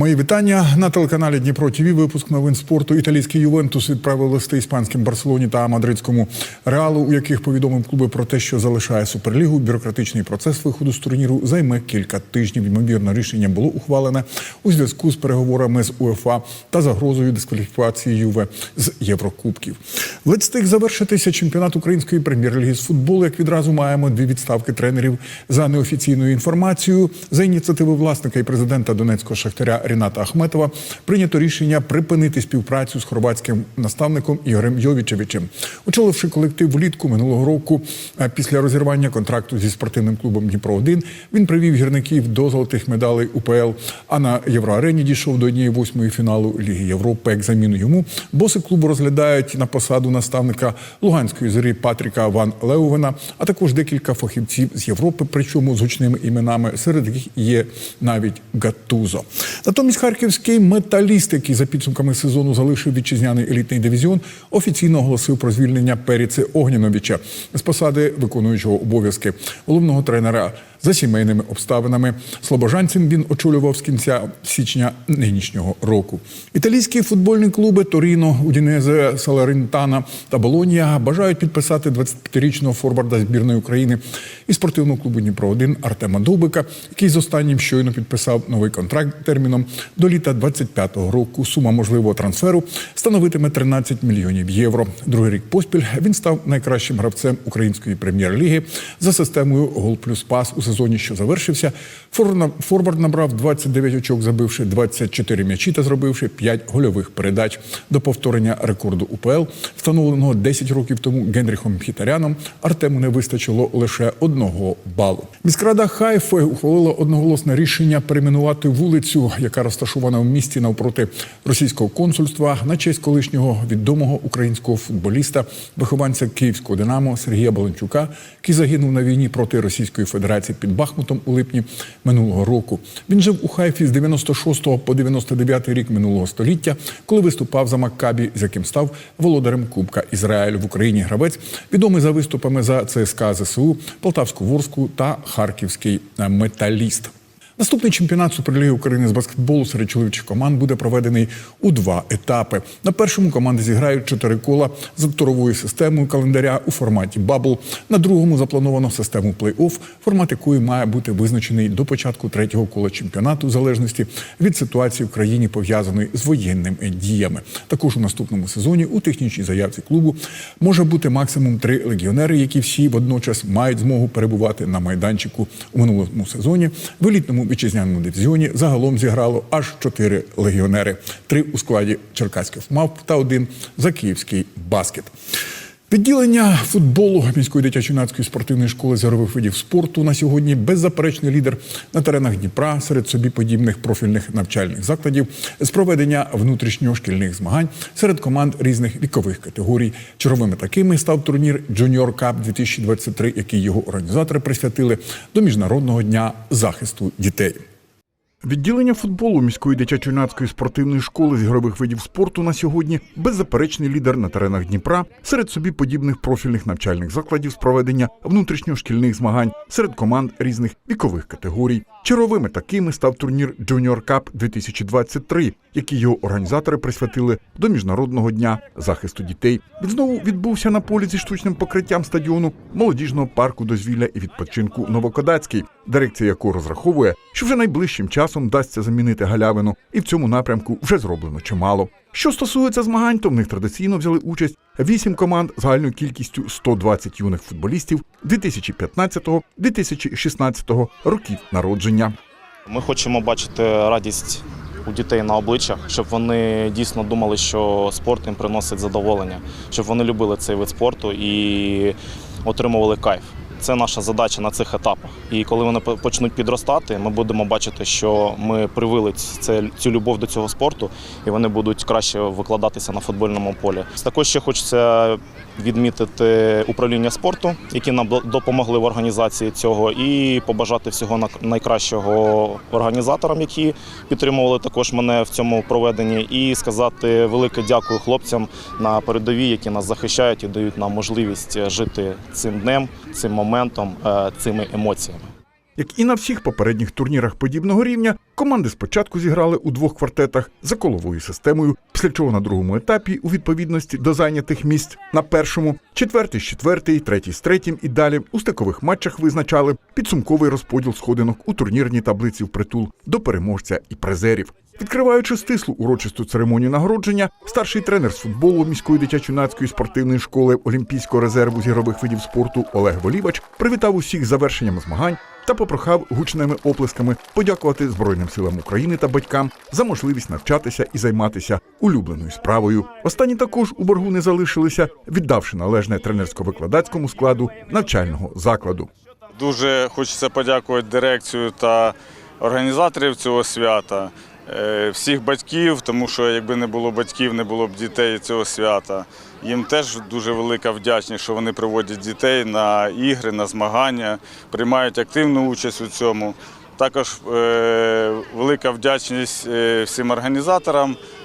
Мої вітання на телеканалі Дніпро ТВ. Випуск новин спорту. Італійський Ювентус відправив листи іспанським Барселоні та мадридському реалу, у яких повідомив клуби про те, що залишає суперлігу. Бюрократичний процес виходу з турніру займе кілька тижнів. Ймовірно, рішення було ухвалене у зв'язку з переговорами з УЕФА та загрозою дискваліфікації Юве з Єврокубків. Ледь встиг завершитися чемпіонат української прем'єр-ліги з футболу. Як відразу маємо дві відставки тренерів за неофіційною інформацією. За ініціативи власника і президента Донецького шахтаря Ріната Ахметова прийнято рішення припинити співпрацю з хорватським наставником Ігорем Йовічевичем. Очоливши колектив влітку минулого року після розірвання контракту зі спортивним клубом Дніпро 1 він привів гірників до золотих медалей УПЛ. А на євроарені дійшов до однієї восьмої фіналу Ліги Європи. Як заміну йому боси клубу розглядають на посаду наставника Луганської зорі Патріка Ван Леувена, а також декілька фахівців з Європи, причому з гучними іменами, серед яких є навіть Гатузо. Натомість харківський металіст, який за підсумками сезону залишив вітчизняний елітний дивізіон, офіційно оголосив про звільнення Періци Огняновича з посади виконуючого обов'язки головного тренера за сімейними обставинами. Слобожанцем він очолював з кінця січня нинішнього року. Італійські футбольні клуби Торіно, Удінезе, Салеринтана та Болонія бажають підписати 25-річного форварда збірної України і спортивного клубу Дніпро 1 Артема Довбика, який з останнім щойно підписав новий контракт терміном до літа 25-го року. Сума можливого трансферу становитиме 13 мільйонів євро. Другий рік поспіль він став найкращим гравцем української прем'єр-ліги за системою гол плюс пас у сезоні, що завершився. Форвард набрав 29 очок, забивши 24 м'ячі та зробивши 5 гольових передач. До повторення рекорду УПЛ, встановленого 10 років тому Генріхом Хітаряном, Артему не вистачило лише одного балу. Міськрада Хайфи ухвалила одноголосне рішення перейменувати вулицю, яка розташована в місті навпроти російського консульства, на честь колишнього відомого українського футболіста, вихованця київського Динамо Сергія Баланчука, який загинув на війні проти Російської Федерації під Бахмутом у липні минулого року. Він жив у Хайфі з 96 по 99 рік минулого століття, коли виступав за Маккабі, з яким став володарем Кубка Ізраїль в Україні. Гравець відомий за виступами за ЦСКА ЗСУ, Полтавську Ворску та Харківський е, металіст. Наступний чемпіонат Суперліги України з баскетболу серед чоловічих команд буде проведений у два етапи. На першому команди зіграють чотири кола за туровою системою календаря у форматі бабл. На другому заплановано систему плей-офф, формат якої має бути визначений до початку третього кола чемпіонату, в залежності від ситуації в країні пов'язаної з воєнними діями. Також у наступному сезоні у технічній заявці клубу може бути максимум три легіонери, які всі водночас мають змогу перебувати на майданчику у минулому сезоні. В елітному вітчизняному дивізіоні загалом зіграло аж чотири легіонери: три у складі черкаських мавп та один за київський баскет. Відділення футболу міської дитячо-юнацької спортивної школи з ігрових видів спорту на сьогодні беззаперечний лідер на теренах Дніпра серед собі подібних профільних навчальних закладів з проведення внутрішньошкільних змагань серед команд різних вікових категорій. Черговими такими став турнір Junior Cup 2023, який його організатори присвятили до міжнародного дня захисту дітей. Відділення футболу міської дитячо-юнацької спортивної школи з ігрових видів спорту на сьогодні беззаперечний лідер на теренах Дніпра серед собі подібних профільних навчальних закладів з проведення внутрішньошкільних змагань серед команд різних вікових категорій. Черговими такими став турнір Junior Cup 2023, який його організатори присвятили до міжнародного дня захисту дітей. Він знову відбувся на полі зі штучним покриттям стадіону молодіжного парку дозвілля і відпочинку Новокодацький, дирекція якого розраховує, що вже найближчим часом вдасться замінити галявину, і в цьому напрямку вже зроблено чимало. Що стосується змагань, то в них традиційно взяли участь вісім команд загальною кількістю 120 юних футболістів 2015-2016 років народження. Ми хочемо бачити радість у дітей на обличчях, щоб вони дійсно думали, що спорт їм приносить задоволення, щоб вони любили цей вид спорту і отримували кайф. Це наша задача на цих етапах. І коли вони по- почнуть підростати, ми будемо бачити, що ми привили цю любов до цього спорту, і вони будуть краще викладатися на футбольному полі. Також ще хочеться відмітити управління спорту, які нам допомогли в організації цього, і побажати всього на- найкращого організаторам, які підтримували також мене в цьому проведенні, і сказати велике дякую хлопцям на передовій, які нас захищають і дають нам можливість жити цим днем, цим моментом, е, цими емоціями. Як і на всіх попередніх турнірах подібного рівня, Команди спочатку зіграли у двох квартетах за коловою системою, після чого на другому етапі, у відповідності до зайнятих місць, на першому, четвертий з четвертий, третій з третім і далі у стикових матчах визначали підсумковий розподіл сходинок у турнірній таблиці впритул до переможця і призерів. Відкриваючи стислу урочисту церемонію нагородження, старший тренер з футболу міської дитячо-юнацької спортивної школи Олімпійського резерву з ігрових видів спорту Олег Волівач привітав усіх завершенням змагань та попрохав гучними оплесками подякувати Збройним силам України та батькам за можливість навчатися і займатися улюбленою справою. Останні також у боргу не залишилися, віддавши належне тренерсько-викладацькому складу навчального закладу. Дуже хочеться подякувати дирекцію та організаторів цього свята, всіх батьків, тому що якби не було батьків, не було б дітей цього свята. Їм теж дуже велика вдячність, що вони приводять дітей на ігри, на змагання, приймають активну участь у цьому. Також е, велика вдячність е, всім організаторам, е,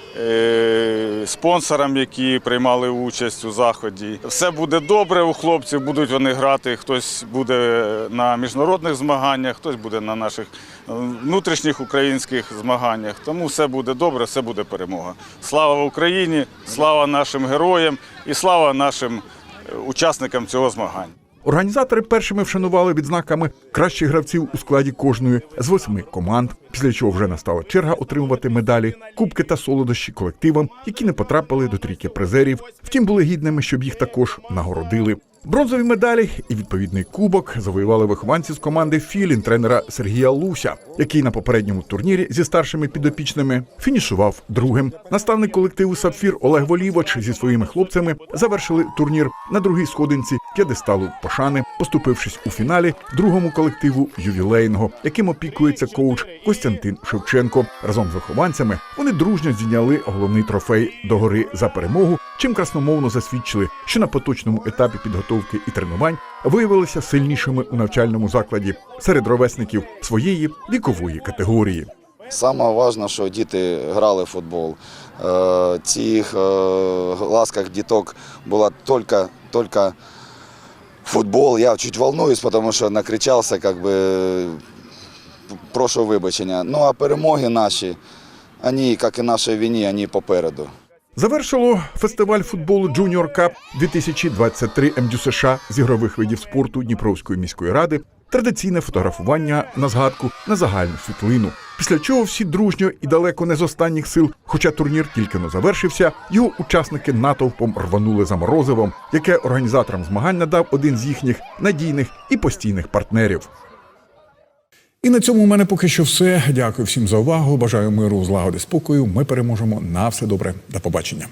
спонсорам, які приймали участь у заході. Все буде добре у хлопців, будуть вони грати. Хтось буде на міжнародних змаганнях, хтось буде на наших е, внутрішніх українських змаганнях. Тому все буде добре, все буде перемога. Слава Україні, слава нашим героям і слава нашим е, учасникам цього змагання. Організатори першими вшанували відзнаками кращих гравців у складі кожної з восьми команд, після чого вже настала черга отримувати медалі, кубки та солодощі колективам, які не потрапили до трійки призерів. Втім, були гідними, щоб їх також нагородили. Бронзові медалі і відповідний кубок завоювали вихованці з команди Філін тренера Сергія Луся, який на попередньому турнірі зі старшими підопічними фінішував другим. Наставник колективу Сапфір Олег Волівач зі своїми хлопцями завершили турнір на другій сходинці п'єдесталу пошани, поступившись у фіналі другому колективу ювілейного, яким опікується коуч Костянтин Шевченко. Разом з вихованцями вони дружньо зійняли головний трофей до гори за перемогу, чим красномовно засвідчили, що на поточному етапі підготовки і тренувань виявилися сильнішими у навчальному закладі серед ровесників своєї вікової категорії. Саме важливо, що діти грали в футбол. Е, В цих е, ласках діток була тільки, тільки футбол. Я чуть волнуюсь, тому що накричався, как би, прошу вибачення. Ну а перемоги наші, вони, як і наші війні, вони попереду. Завершило фестиваль футболу Junior Cup 2023 МДЮ США з ігрових видів спорту Дніпровської міської ради. Традиційне фотографування на згадку на загальну світлину. Після чого всі дружньо і далеко не з останніх сил, хоча турнір тільки не завершився, його учасники натовпом рванули за морозивом, яке організаторам змагань надав один з їхніх надійних і постійних партнерів. І на цьому у мене поки що все. Дякую всім за увагу. Бажаю миру, злагоди, спокою. Ми переможемо. На все добре. До побачення.